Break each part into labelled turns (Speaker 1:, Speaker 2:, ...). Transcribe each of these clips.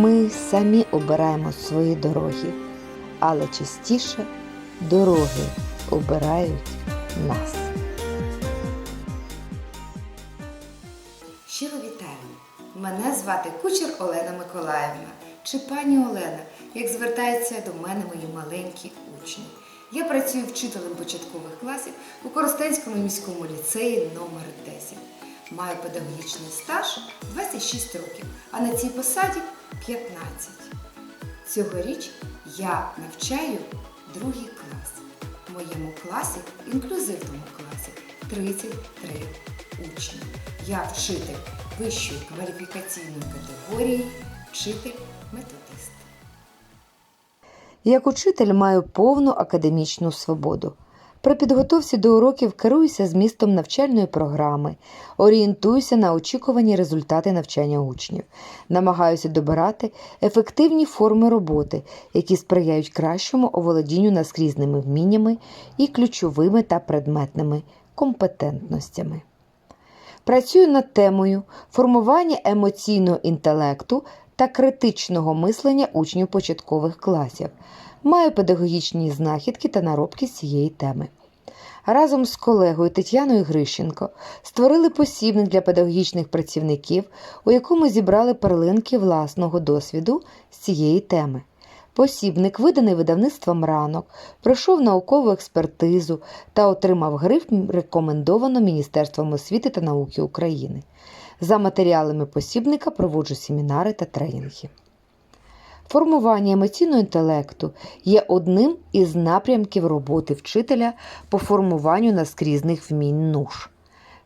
Speaker 1: Ми самі обираємо свої дороги, але частіше дороги обирають нас.
Speaker 2: Щиро вітаю! Мене звати Кучер Олена Миколаївна чи пані Олена, як звертаються до мене мої маленькі учні. Я працюю вчителем початкових класів у Коростенському міському ліцеї номер 10. Маю педагогічний стаж 26 років, а на цій посаді 15. Цьогоріч я навчаю другий клас. В моєму класі, інклюзивному класі, 33 учні. Я вчитель вищої кваліфікаційної категорії, вчитель-методист.
Speaker 1: Як учитель маю повну академічну свободу. При підготовці до уроків керуюся змістом навчальної програми, орієнтуюся на очікувані результати навчання учнів, намагаюся добирати ефективні форми роботи, які сприяють кращому оволодінню наскрізними вміннями і ключовими та предметними компетентностями. Працюю над темою формування емоційного інтелекту та критичного мислення учнів початкових класів. Маю педагогічні знахідки та наробки з цієї теми. Разом з колегою Тетяною Грищенко створили посібник для педагогічних працівників, у якому зібрали перлинки власного досвіду з цієї теми. Посібник, виданий видавництвом ранок, пройшов наукову експертизу та отримав гриф рекомендовано Міністерством освіти та науки України. За матеріалами посібника проводжу семінари та тренінги. Формування емоційного інтелекту є одним із напрямків роботи вчителя по формуванню наскрізних вмінь НУШ.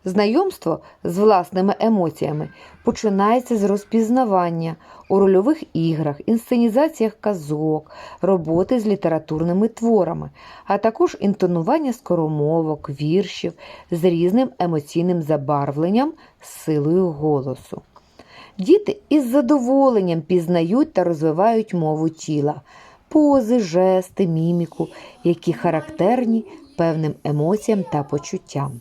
Speaker 1: Знайомство з власними емоціями починається з розпізнавання у рольових іграх, інсценізаціях казок, роботи з літературними творами, а також інтонування скоромовок, віршів з різним емоційним забарвленням силою голосу. Діти із задоволенням пізнають та розвивають мову тіла, пози, жести, міміку, які характерні певним емоціям та почуттям.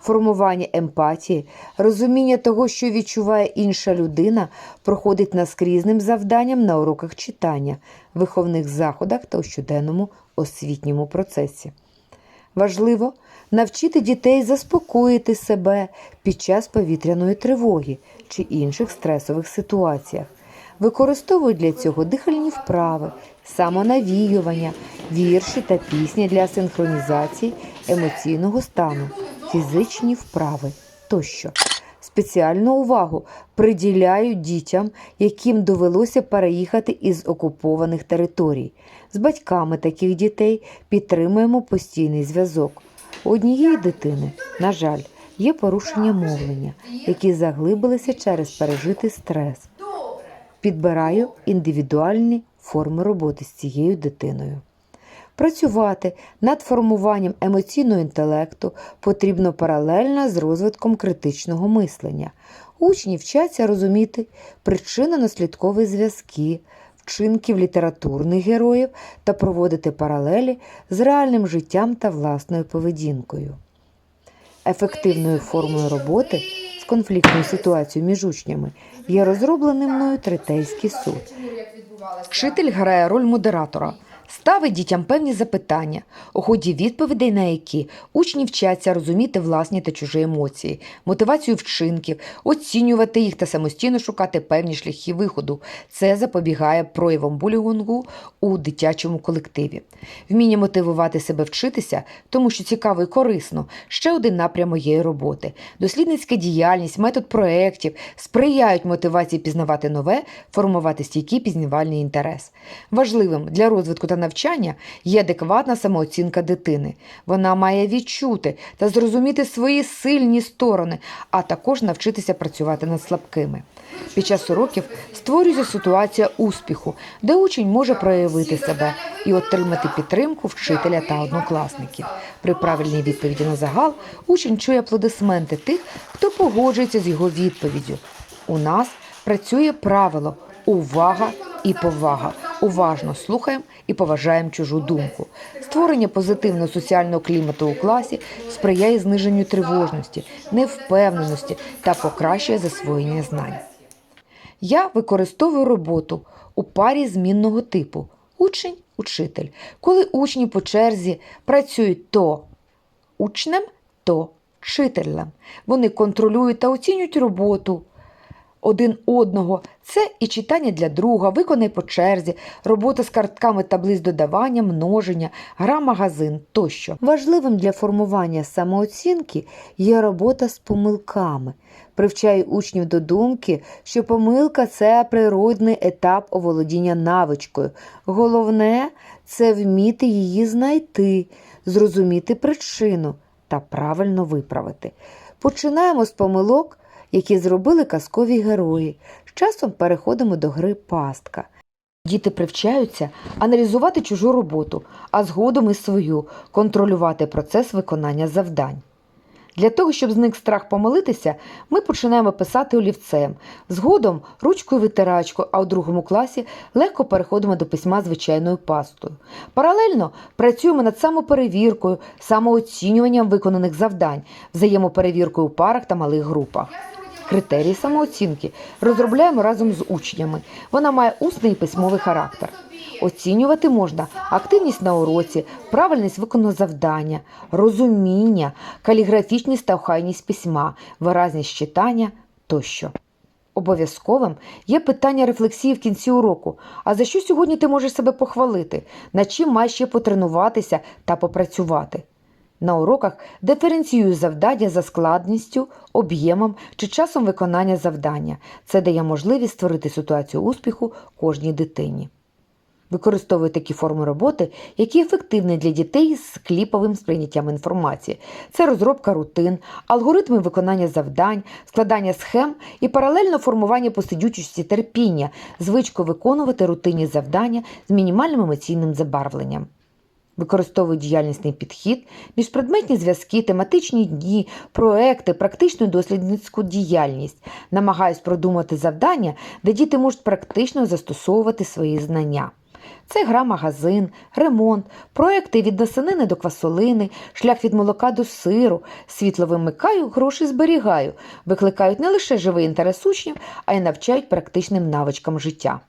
Speaker 1: Формування емпатії, розуміння того, що відчуває інша людина, проходить наскрізним завданням на уроках читання, виховних заходах та у щоденному освітньому процесі. Важливо навчити дітей заспокоїти себе під час повітряної тривоги чи інших стресових ситуаціях. Використовують для цього дихальні вправи, самонавіювання, вірші та пісні для синхронізації емоційного стану, фізичні вправи тощо. Спеціальну увагу приділяють дітям, яким довелося переїхати із окупованих територій. З батьками таких дітей підтримуємо постійний зв'язок. У однієї дитини, на жаль, є порушення мовлення, які заглибилися через пережитий стрес. Підбираю індивідуальні форми роботи з цією дитиною. Працювати над формуванням емоційного інтелекту потрібно паралельно з розвитком критичного мислення. Учні вчаться розуміти причинно-наслідкові зв'язки, вчинків літературних героїв та проводити паралелі з реальним життям та власною поведінкою. Ефективною формою роботи з конфліктною ситуацією між учнями є розроблений мною третейський суд. Вчитель грає роль модератора, ставить дітям певні запитання, у ході відповідей на які учні вчаться розуміти власні та чужі емоції, мотивацію вчинків, оцінювати їх та самостійно шукати певні шляхи виходу. Це запобігає проявам булінгу у дитячому колективі. Вміння мотивувати себе вчитися, тому що цікаво і корисно, ще один напрям моєї роботи. Дослідницька діяльність, метод проєктів сприяють мотивації пізнавати нове, формувати стійкий пізнавальний інтерес. Важливим для розвитку та навчання є адекватна самооцінка дитини. Вона має відчути та зрозуміти свої сильні сторони, а також навчитися працювати над слабкими. Під час уроків створюється ситуація успіху, де учень може проявити себе і отримати підтримку вчителя та однокласників. При правильній відповіді на загал учень чує аплодисменти тих, хто погоджується з його відповіддю. У нас працює правило увага і повага. Уважно слухаємо і поважаємо чужу думку. Створення позитивного соціального клімату у класі сприяє зниженню тривожності, невпевненості та покращує засвоєння знань. Я використовую роботу у парі змінного типу учень-учитель, коли учні по черзі працюють то учнем, то вчителем. Вони контролюють та оцінюють роботу один одного. Це і читання для друга, виконай по черзі, робота з картками таблиць додавання, множення, гра магазин тощо. Важливим для формування самооцінки є робота з помилками. Привчаю учнів до думки, що помилка це природний етап оволодіння навичкою. Головне це вміти її знайти, зрозуміти причину та правильно виправити. Починаємо з помилок, які зробили казкові герої. З часом переходимо до гри пастка. Діти привчаються аналізувати чужу роботу, а згодом і свою, контролювати процес виконання завдань. Для того, щоб зник страх помилитися, ми починаємо писати олівцем, згодом ручкою витирачкою, а у другому класі легко переходимо до письма звичайною пастою. Паралельно працюємо над самоперевіркою, самооцінюванням виконаних завдань, взаємоперевіркою у парах та малих групах. Критерії самооцінки розробляємо разом з учнями. Вона має усний і письмовий характер. Оцінювати можна активність на уроці, правильність виконаного завдання, розуміння, каліграфічність та охайність письма, виразність читання тощо. Обов'язковим є питання рефлексії в кінці уроку. А за що сьогодні ти можеш себе похвалити? Над чим маєш ще потренуватися та попрацювати? На уроках диференціюю завдання за складністю, об'ємом чи часом виконання завдання. Це дає можливість створити ситуацію успіху кожній дитині. Використовую такі форми роботи, які ефективні для дітей з кліповим сприйняттям інформації. Це розробка рутин, алгоритми виконання завдань, складання схем і паралельно формування посидючості терпіння, звичку виконувати рутинні завдання з мінімальним емоційним забарвленням. Використовую діяльнісний підхід, міжпредметні зв'язки, тематичні дні, проекти, практичну дослідницьку діяльність. Намагаюсь продумати завдання, де діти можуть практично застосовувати свої знання. Це гра магазин, ремонт, проекти від насенини до квасолини, шлях від молока до сиру, світло вимикаю, гроші зберігаю, викликають не лише живий інтерес учнів, а й навчають практичним навичкам життя.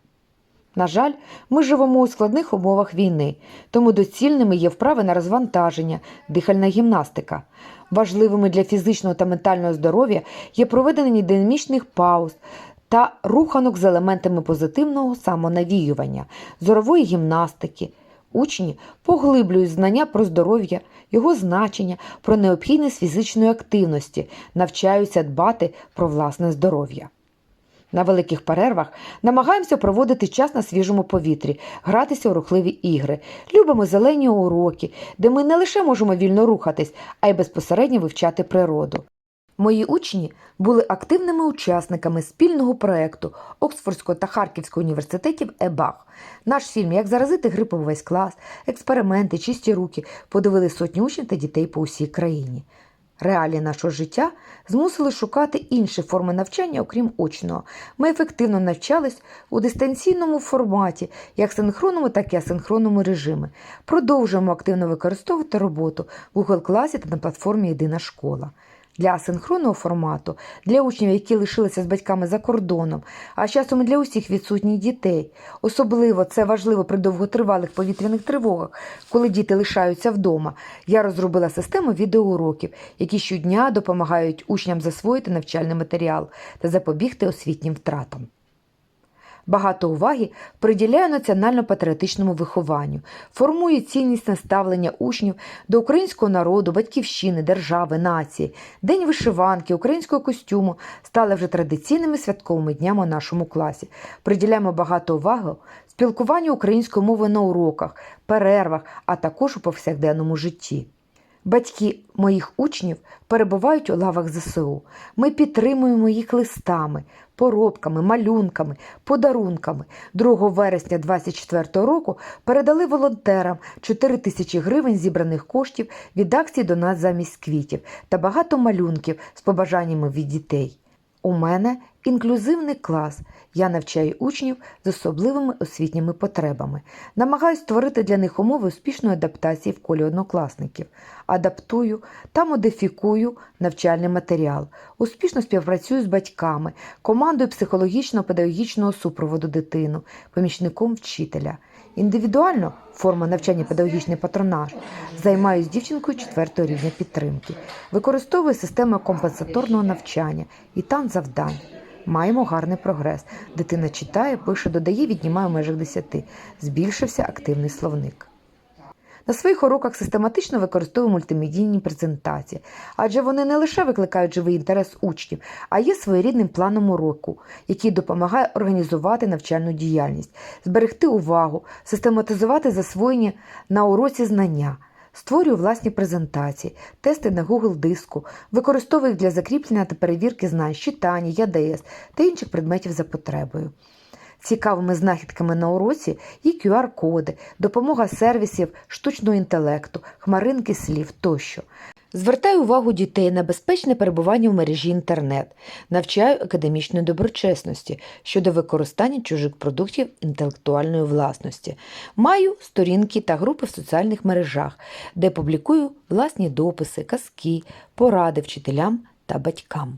Speaker 1: На жаль, ми живемо у складних умовах війни, тому доцільними є вправи на розвантаження, дихальна гімнастика. Важливими для фізичного та ментального здоров'я є проведення динамічних пауз та руханок з елементами позитивного самонавіювання, зорової гімнастики. Учні поглиблюють знання про здоров'я, його значення, про необхідність фізичної активності, навчаються дбати про власне здоров'я. На великих перервах намагаємося проводити час на свіжому повітрі, гратися у рухливі ігри. Любимо зелені уроки, де ми не лише можемо вільно рухатись, а й безпосередньо вивчати природу. Мої учні були активними учасниками спільного проєкту Оксфордського та Харківського університетів ЕБАХ. Наш фільм Як заразити грипом весь клас, експерименти, чисті руки подивили сотні учнів та дітей по усій країні. Реалії нашого життя змусили шукати інші форми навчання, окрім очного. Ми ефективно навчались у дистанційному форматі, як синхронному, так і асинхронному режимі. Продовжуємо активно використовувати роботу в Google класі та на платформі Єдина школа. Для асинхронного формату, для учнів, які лишилися з батьками за кордоном, а часом і для усіх відсутніх дітей. Особливо це важливо при довготривалих повітряних тривогах, коли діти лишаються вдома. Я розробила систему відеоуроків, які щодня допомагають учням засвоїти навчальний матеріал та запобігти освітнім втратам. Багато уваги приділяю національно-патріотичному вихованню, формую ціннісне ставлення учнів до українського народу, батьківщини, держави, нації. День вишиванки, українського костюму стали вже традиційними святковими днями у нашому класі. Приділяємо багато уваги спілкуванню української мови на уроках, перервах, а також у повсякденному житті. Батьки моїх учнів перебувають у лавах ЗСУ. Ми підтримуємо їх листами, поробками, малюнками, подарунками. 2 вересня 2024 року передали волонтерам 4 тисячі гривень зібраних коштів від акції до нас замість квітів та багато малюнків з побажаннями від дітей. У мене інклюзивний клас. Я навчаю учнів з особливими освітніми потребами. Намагаюсь створити для них умови успішної адаптації в колі однокласників. Адаптую та модифікую навчальний матеріал. Успішно співпрацюю з батьками, командою психологічно-педагогічного супроводу дитину, помічником вчителя. Індивідуально форма навчання педагогічний патронаж. Займаюсь дівчинкою 4 рівня підтримки. Використовую систему компенсаторного навчання і там завдань. Маємо гарний прогрес. Дитина читає, пише, додає, віднімає в межах 10. Збільшився активний словник. На своїх уроках систематично використовую мультимедійні презентації, адже вони не лише викликають живий інтерес учнів, а є своєрідним планом уроку, який допомагає організувати навчальну діяльність, зберегти увагу, систематизувати засвоєні на уроці знання. Створюю власні презентації, тести на Google диску, використовую їх для закріплення та перевірки знань, читання, ЯДС та інших предметів за потребою. Цікавими знахідками на уроці є QR-коди, допомога сервісів штучного інтелекту, хмаринки слів тощо. Звертаю увагу дітей на безпечне перебування в мережі інтернет, навчаю академічної доброчесності щодо використання чужих продуктів інтелектуальної власності. Маю сторінки та групи в соціальних мережах, де публікую власні дописи, казки, поради вчителям та батькам.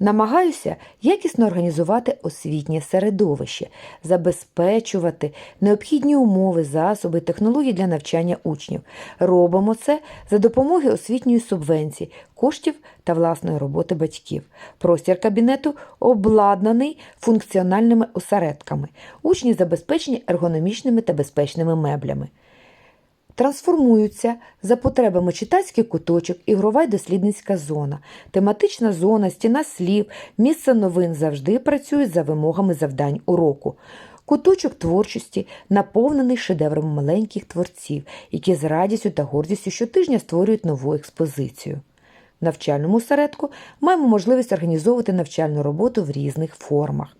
Speaker 1: Намагаюся якісно організувати освітнє середовище, забезпечувати необхідні умови, засоби, технології для навчання учнів. Робимо це за допомогою освітньої субвенції, коштів та власної роботи батьків. Простір кабінету обладнаний функціональними осередками. Учні забезпечені ергономічними та безпечними меблями. Трансформуються за потребами читацький куточок, ігрова й дослідницька зона, тематична зона, стіна слів, місце новин завжди працюють за вимогами завдань уроку. Куточок творчості наповнений шедеврами маленьких творців, які з радістю та гордістю щотижня створюють нову експозицію. В навчальному середку маємо можливість організовувати навчальну роботу в різних формах.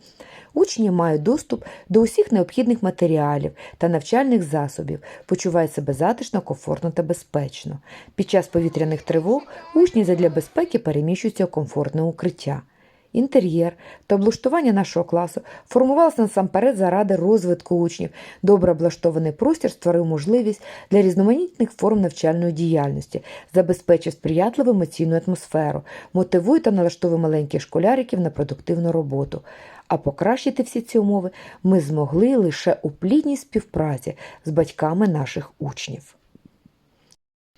Speaker 1: Учні мають доступ до усіх необхідних матеріалів та навчальних засобів, почувають себе затишно, комфортно та безпечно. Під час повітряних тривог учні задля безпеки переміщуються у комфортне укриття. Інтер'єр та облаштування нашого класу формувалося насамперед заради розвитку учнів. Добре облаштований простір створив можливість для різноманітних форм навчальної діяльності, забезпечив сприятливу емоційну атмосферу, мотивує та налаштовує маленьких школяриків на продуктивну роботу. А покращити всі ці умови ми змогли лише у плідній співпраці з батьками наших учнів.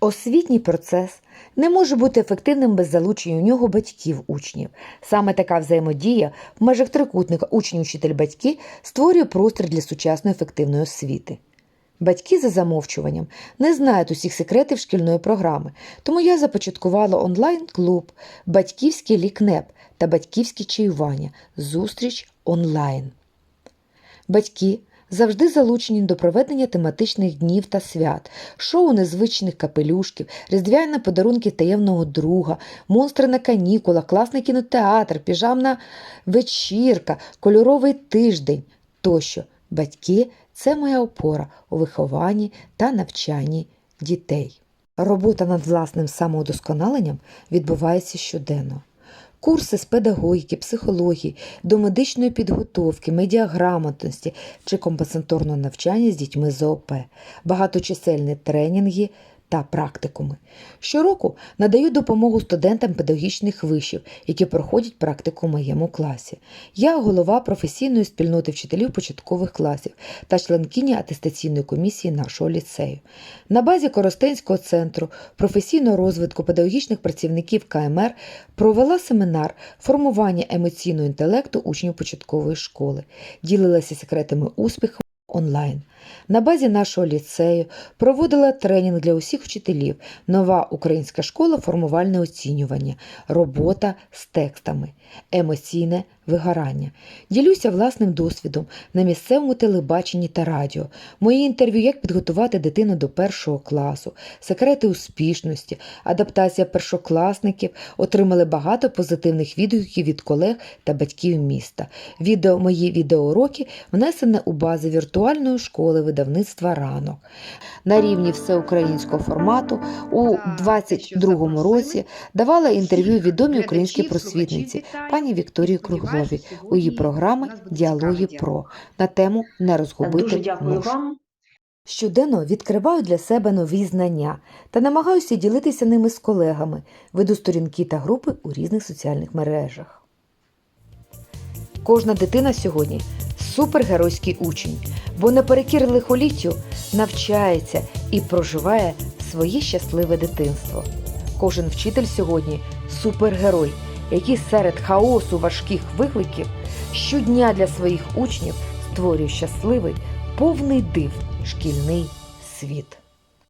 Speaker 1: Освітній процес не може бути ефективним без залучення у нього батьків учнів. Саме така взаємодія в межах трикутника учні, учитель, батьки створює простір для сучасної ефективної освіти. Батьки за замовчуванням не знають усіх секретів шкільної програми, тому я започаткувала онлайн-клуб Батьківський лікнеп та батьківські чаювання зустріч онлайн. Батьки завжди залучені до проведення тематичних днів та свят, шоу незвичних капелюшків, різдвяні подарунки таємного друга, монстри на канікулах, класний кінотеатр, піжамна вечірка, кольоровий тиждень тощо. Батьки це моя опора у вихованні та навчанні дітей. Робота над власним самоудосконаленням відбувається щоденно. Курси з педагогіки, психології, до медичної підготовки, медіаграмотності чи компенсаторного навчання з дітьми з ОП, багаточисельні тренінги та практикуми. Щороку надаю допомогу студентам педагогічних вишів, які проходять практику в моєму класі. Я голова професійної спільноти вчителів початкових класів та членкиня атестаційної комісії нашого ліцею. На базі Коростенського центру професійного розвитку педагогічних працівників КМР провела семінар формування емоційного інтелекту учнів початкової школи, ділилася секретами успіху онлайн. На базі нашого ліцею проводила тренінг для усіх вчителів, нова українська школа формувальне оцінювання, робота з текстами, емоційне вигорання. Ділюся власним досвідом на місцевому телебаченні та радіо. Мої інтерв'ю, як підготувати дитину до першого класу, секрети успішності, адаптація першокласників отримали багато позитивних відгуків від колег та батьків міста. Відео мої відеоуроки внесені у бази віртуальної школи очолювали видавництва ранок. На рівні всеукраїнського формату у 22-му році давала інтерв'ю відомій українській просвітниці пані Вікторії Кругловій у її програми Діалоги про на тему Не розгубити
Speaker 3: дякую
Speaker 1: муж».
Speaker 3: вам.
Speaker 1: Щоденно відкриваю для себе нові знання та намагаюся ділитися ними з колегами, веду сторінки та групи у різних соціальних мережах. Кожна дитина сьогодні супергеройський учень, бо наперекір лихоліттю навчається і проживає своє щасливе дитинство. Кожен вчитель сьогодні супергерой, який серед хаосу важких викликів щодня для своїх учнів створює щасливий, повний див шкільний світ.